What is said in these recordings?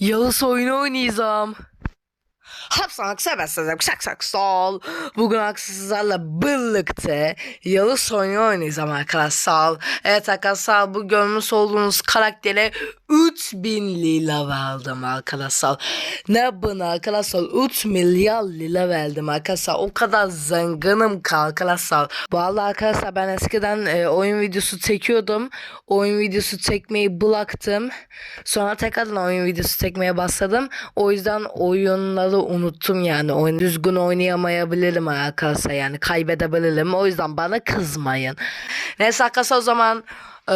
Yağız oyunu oynayacağım. Hapsan sebersizim şak şak sol. Bugün haksızlarla birlikte Yağız oyunu oynayacağım arkadaşlar. Evet arkadaşlar bu görmüş olduğunuz karaktere 3000 lira verdim arkadaşlar. Ne buna arkadaşlar 3 milyar lira verdim arkadaşlar. O kadar zenginim ki arkadaşlar. Vallahi arkadaşlar ben eskiden e, oyun videosu çekiyordum. Oyun videosu çekmeyi bıraktım. Sonra tekrardan oyun videosu çekmeye başladım. O yüzden oyunları unuttum yani. Oyun düzgün oynayamayabilirim arkadaşlar yani kaybedebilirim. O yüzden bana kızmayın. Neyse arkadaşlar o zaman eee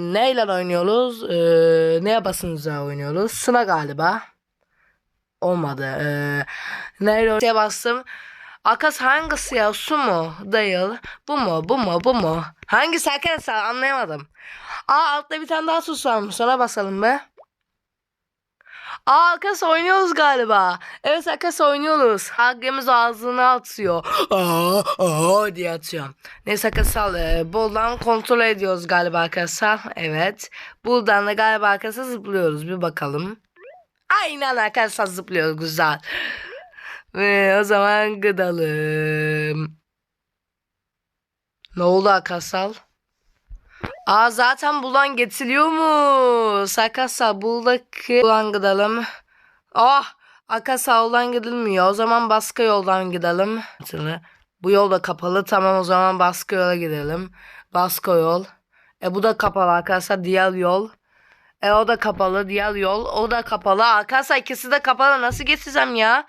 neyle oynuyoruz? Eee neye basınca oynuyoruz? Sına galiba. Olmadı. Eee neyle şeye bastım. Akas hangisi ya? Su mu? Değil. Bu mu? Bu mu? Bu mu? Hangisi arkadaşlar? Anlayamadım. Aa altta bir tane daha sus varmış. Ona basalım be. Aa arkadaşlar oynuyoruz galiba. Evet arkadaşlar oynuyoruz. Hakkımız ağzına atıyor. Aa, aa diye atıyor. Neyse arkadaşlar e, buradan kontrol ediyoruz galiba arkadaşlar. Evet. Buradan da galiba arkadaşlar zıplıyoruz. Bir bakalım. Aynen arkadaşlar zıplıyoruz güzel. Ve o zaman gıdalım. Ne oldu arkadaşlar? Aa zaten bulan getiriyor mu? Sakasa buldaki bulan gidelim. Ah Akasa olan gidilmiyor. O zaman başka yoldan gidelim. Bu yol da kapalı. Tamam o zaman başka yola gidelim. Başka yol. E bu da kapalı arkadaşlar. Diğer yol. E o da kapalı. Diğer yol. O da kapalı. Arkadaşlar ikisi de kapalı. Nasıl geçeceğim ya?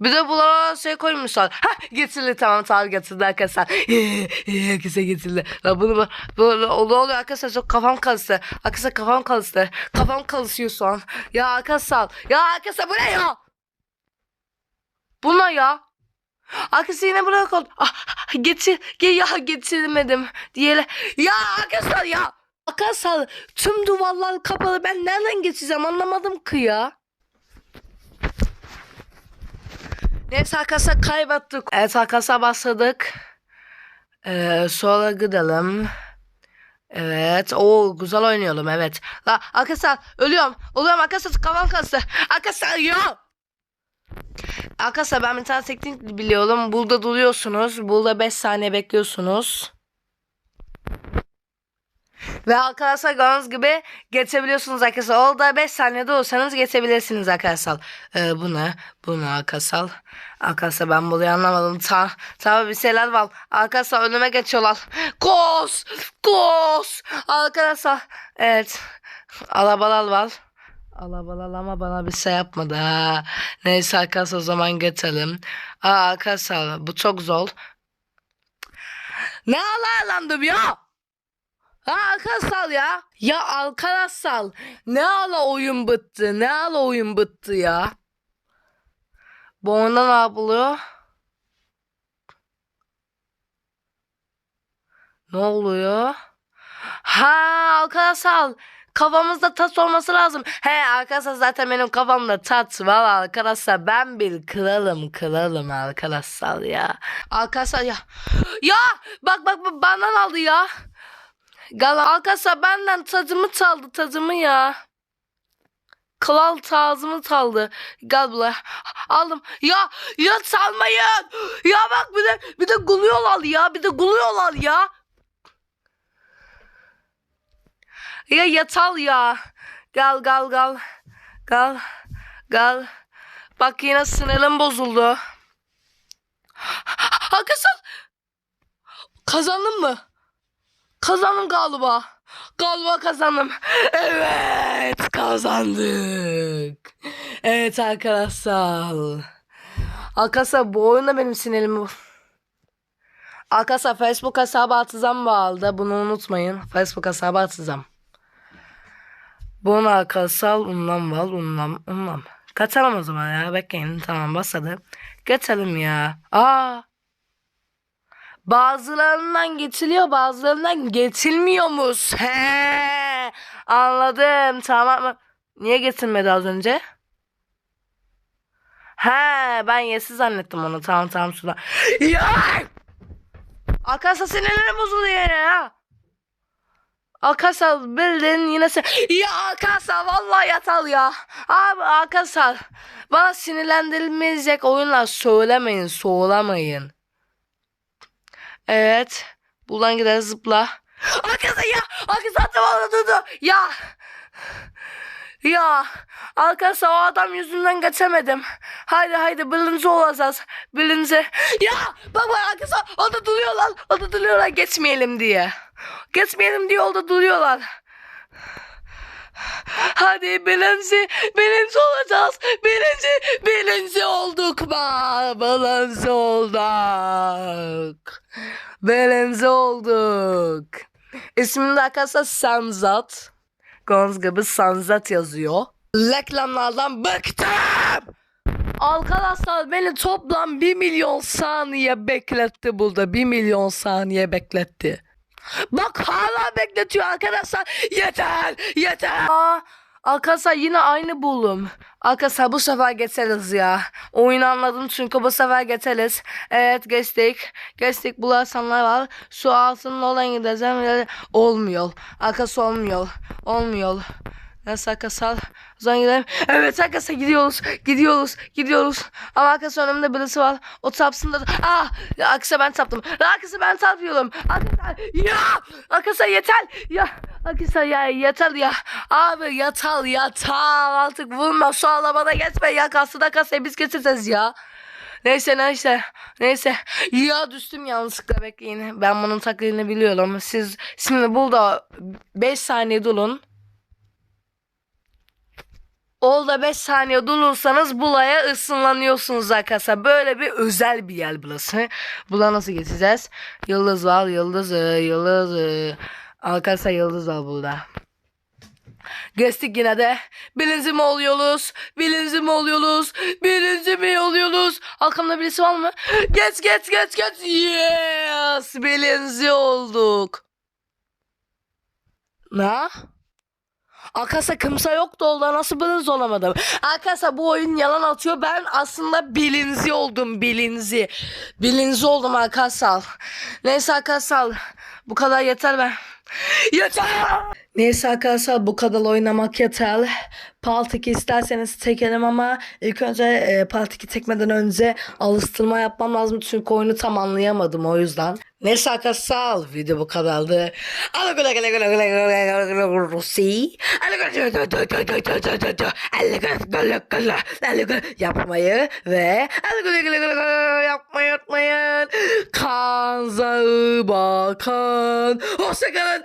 Bir de bunlara şey koymuşlar. Ha getirdi tamam tamam getirdi arkadaşlar. Herkese getirdi. La bunu bu, bu ne oluyor arkadaşlar çok kafam karıştı. Arkadaşlar kafam karıştı. Kafam karışıyor şu an. Ya arkadaşlar. Ya arkadaşlar bu ne ya? Bu ne ya? Arkadaşlar yine buraya koy. Ah, getir. Ya getirmedim. Diyelim. Ya arkadaşlar ya. Arkadaşlar tüm duvarlar kapalı. Ben nereden geçeceğim anlamadım ki ya. Neyse arkadaşlar kaybettik. Evet arkadaşlar başladık. Ee, sonra gidelim. Evet. o güzel oynayalım evet. La arkadaşlar ölüyorum. Ölüyorum arkadaşlar kafam kastı. Arkadaşlar ya. Arkadaşlar ben bir tane teknik biliyorum. Burada duruyorsunuz. Burada 5 saniye bekliyorsunuz. Ve arkadaşlar gördüğünüz gibi geçebiliyorsunuz arkadaşlar. Orada 5 saniyede olsanız geçebilirsiniz arkadaşlar. Ee, bu ne? Bu ne arkadaşlar? Arkadaşlar ben burayı anlamadım. Ta, tabi bir şeyler var. Arkadaşlar önüme geçiyorlar. Koş! Koş! Arkadaşlar evet. Arabalar var. Arabalar ama bana bir şey yapmadı ha. Neyse arkadaşlar o zaman geçelim. Aa, arkadaşlar bu çok zor. Ne alaylandım ya? Ha arkadaşlar ya. Ya arkadaşlar ne ala oyun bitti ne ala oyun bitti ya. Bu oyunda ne yapılıyor? Ne oluyor? Ha arkadaşlar kafamızda tat olması lazım. He arkadaşlar zaten benim kafamda tat var arkadaşlar. Ben bir kralım kralım arkadaşlar ya. Arkadaşlar ya. Ya bak bak bak benden aldı ya. Gal arkadaşlar benden tacımı çaldı tacımı ya. Kral tazımı çaldı. Gel buraya. Aldım. Ya ya çalmayın. Ya bak bir de bir de guluyorlar ya. Bir de guluyorlar ya. Ya yatal ya. Gel gel gel. Gel. Gel. Bak yine sinirim bozuldu. Arkadaşlar. Kazandım mı? Kazandım galiba. Galiba kazandım. Evet kazandık. Evet arkadaşlar. Arkadaşlar bu oyunda benim sinirim bu. Arkadaşlar Facebook hesabı atacağım bu halde. Bunu unutmayın. Facebook hesabı atacağım. Bunu arkadaşlar unlam var. Unlam. Unlam. Kaçalım o zaman ya. Bekleyin. Tamam basadı. Geçelim ya. Aa. Bazılarından geçiliyor bazılarından geçilmiyormuş. He, anladım tamam? Niye getirmedi az önce? He ben yesi zannettim onu tamam tamam şurada. Ya! Arkadaşlar sinirlerim bozuldu yine ya. Arkadaşlar bildin yine sen... Ya arkadaşlar vallahi yatal ya. Abi arkadaşlar bana sinirlendirilmeyecek oyunlar söylemeyin söylemeyin. Evet. Buradan gider zıpla. Arkadaşlar ya. Arkadaşlar tamam durdu. Ya. Ya. Arkadaşlar o adam yüzünden geçemedim. Haydi haydi bilinci olacağız. Bilinci. Ya. Bak bak arkadaşlar orada duruyorlar. Orada duruyorlar geçmeyelim diye. Geçmeyelim diye orada duruyorlar. Hadi bilinci, bilinci olacağız. Bilinci, bilinci olduk mu? Bilinci olduk. Bilinci olduk. İsmim de arkadaşlar Sanzat. Gördüğünüz gibi Sanzat yazıyor. Reklamlardan bıktım. Arkadaşlar beni toplam 1 milyon saniye bekletti burada. 1 milyon saniye bekletti. Bak hala bekletiyor arkadaşlar. Yeter, yeter. Aa, arkadaşlar yine aynı bulum. Arkadaşlar bu sefer geçeriz ya. Oyunu anladım çünkü bu sefer geçeriz. Evet geçtik. Geçtik bularsanlar var. Su altının olan gideceğim. Olmuyor. Arkası olmuyor. Olmuyor. Nasıl arkadaşlar? O gidelim. Evet arkadaşlar gidiyoruz. Gidiyoruz. Gidiyoruz. Ama arkadaşlar önümde birisi var. O tapsın da. Ah! Arkadaşlar ben taptım. Arkadaşlar ben tapıyorum. Arkadaşlar ya! Arkadaşlar yeter. Ya! Arkadaşlar ya yeter ya. Abi yeter yeter. Artık vurma şu arabada geçme ya. Kasıda kasaya biz geçeceğiz ya. Neyse neyse. Neyse. Ya düştüm yanlışlıkla bekleyin. Ben bunun taklidini biliyorum. Siz şimdi burada 5 saniye durun. Olda 5 saniye durursanız bulaya ısınlanıyorsunuz arkadaşlar. Böyle bir özel bir yer burası. Bula nasıl geçeceğiz? Yıldız var, yıldız, yıldız. Arkadaşlar yıldız var burada. Geçtik yine de. Birinci mi oluyoruz? Birinci mi oluyoruz? Birinci mi oluyoruz? Arkamda birisi var mı? Geç geç geç geç. Yes! Birinci olduk. Ne? Arkadaşlar kimse yoktu oldu nasıl bilinzi olamadım. Arkadaşlar bu oyun yalan atıyor. Ben aslında bilinzi oldum bilinzi. Bilinzi oldum arkadaşlar. Neyse arkadaşlar bu kadar yeter ben. Yeter. Neyse arkadaşlar bu kadar oynamak yeter. Part 2 isterseniz çekelim ama ilk önce e, Part 2 çekmeden önce alıştırma yapmam lazım çünkü oyunu tam anlayamadım o yüzden. Neyse arkadaşlar video bu kadardı. yapmayı ve yapmayı unutmayın. Kanza bakın. Hoşçakalın.